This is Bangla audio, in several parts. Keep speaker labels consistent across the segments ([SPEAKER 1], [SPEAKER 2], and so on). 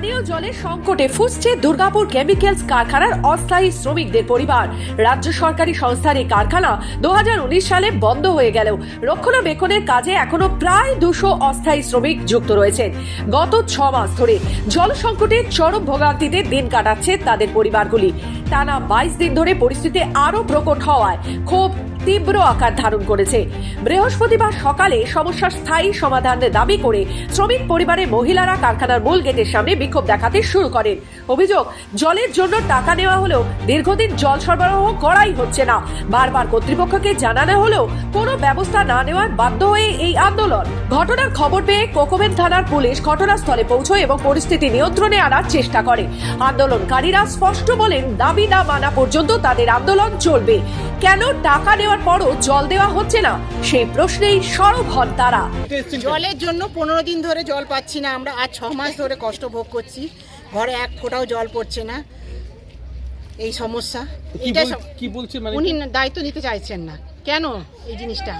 [SPEAKER 1] পানীয় জলের সংকটে ফুসছে দুর্গাপুর কেমিক্যালস কারখানার অস্থায়ী শ্রমিকদের পরিবার। রাজ্য সরকারি সংস্থার এই কারখানা দু হাজার উনিশ সালে বন্ধ হয়ে গেলেও রক্ষণাবেক্ষণের কাজে এখনও প্রায় দুশো অস্থায়ী শ্রমিক যুক্ত রয়েছে গত ছ মাস ধরে জল সংকটে চরম ভোগান্তিতে দিন কাটাচ্ছে তাদের পরিবারগুলি। টানা বাইশ দিন ধরে পরিস্থিতি আরও প্রকট হওয়ায় ক্ষোভ তীব্র আকার ধারণ করেছে। বৃহস্পতিবার সকালে সমস্যার স্থায়ী সমাধানের দাবি করে শ্রমিক পরিবারের মহিলারা কারখানার মূল গেটের সামনে বিক্ষোভ দেখাতে শুরু করেন। অভিযোগ, জলের জন্য টাকা নেওয়া হলেও দীর্ঘদিন জল সরবরাহ করাই হচ্ছে না। বারবার কর্তৃপক্ষকে জানানো হলেও কোনো ব্যবস্থা না নেওয়ার বাধ্য হয়ে এই আন্দোলন। ঘটনার খবর পেয়ে কোকোবেন থানার পুলিশ ঘটনাস্থলে পৌঁছয় এবং পরিস্থিতি নিয়ন্ত্রণে আনার চেষ্টা করে। আন্দোলনকারীরা স্পষ্ট বলেন দাবি না মানা পর্যন্ত তাদের আন্দোলন চলবে। কেন টাকা নেওয়ার পরও জল দেওয়া হচ্ছে না? সেই প্রশ্নেই সরব হন তারা।
[SPEAKER 2] জলের জন্য পনেরো দিন ধরে জল পাচ্ছি না আমরা। আজ ছ মাস ধরে কষ্ট ভোগ করছি। ঘরে এক ফোঁটাও জল পড়ছে না। এই সমস্যা।
[SPEAKER 3] কি
[SPEAKER 2] এটা
[SPEAKER 3] কি বলছে মানে
[SPEAKER 2] উনি দায়িত্ব নিতে চাইছেন না। কেন এই জিনিসটা?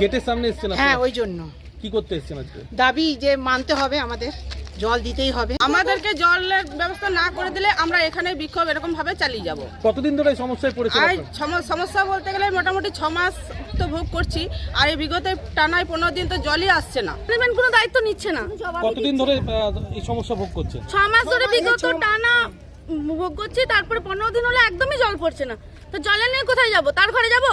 [SPEAKER 3] গেটের সামনে এসছেন
[SPEAKER 2] হ্যাঁ ওই জন্য।
[SPEAKER 3] কি করতে এসছেন আজকে?
[SPEAKER 2] দাবি যে মানতে হবে আমাদের জল দিতেই হবে।
[SPEAKER 4] আমাদেরকে জলের ব্যবস্থা না করে দিলে আমরা এখানে বিক্ষোভ এরকম ভাবে চালিয়ে যাব।
[SPEAKER 3] কতদিন ধরে এই সমস্যায় পড়েছেন
[SPEAKER 4] আর? সম- সমস্যা বলতে গেলে মোটামুটি ছ মাস তো ভোগ করছি আর এই বিগত টানায় পনেরো দিন তো জলই আসছে না। ম্যানেজমেন্ট কোনো দায়িত্ব নিচ্ছে না।
[SPEAKER 3] কতদিন ধরে আহ, এই সমস্যা ভোগ করছেন?
[SPEAKER 4] ছ মাস ধরে বিগত টানা ভোগ করছি তারপরে পনেরো দিন হলে একদমই জল পড়ছে না। তো জলে নিয়ে কোথায় যাব? তার ঘরে যাব?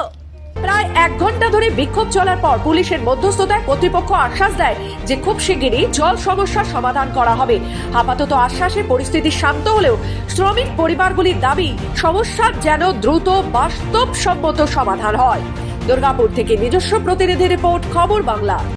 [SPEAKER 1] প্রায় এক ঘণ্টা ধরে বিক্ষোভ চলার পর পুলিশের মধ্যস্থতায় কর্তৃপক্ষ আশ্বাস দেয় যে খুব শিগগিরই জল সমস্যার সমাধান করা হবে। আপাতত আশ্বাসে পরিস্থিতি শান্ত হলেও শ্রমিক পরিবারগুলির দাবি সমস্যার যেন দ্রুত, বাস্তবসম্মত সমাধান হয়। দুর্গাপুর থেকে নিজস্ব প্রতিনিধি রিপোর্ট, খবর বাংলা।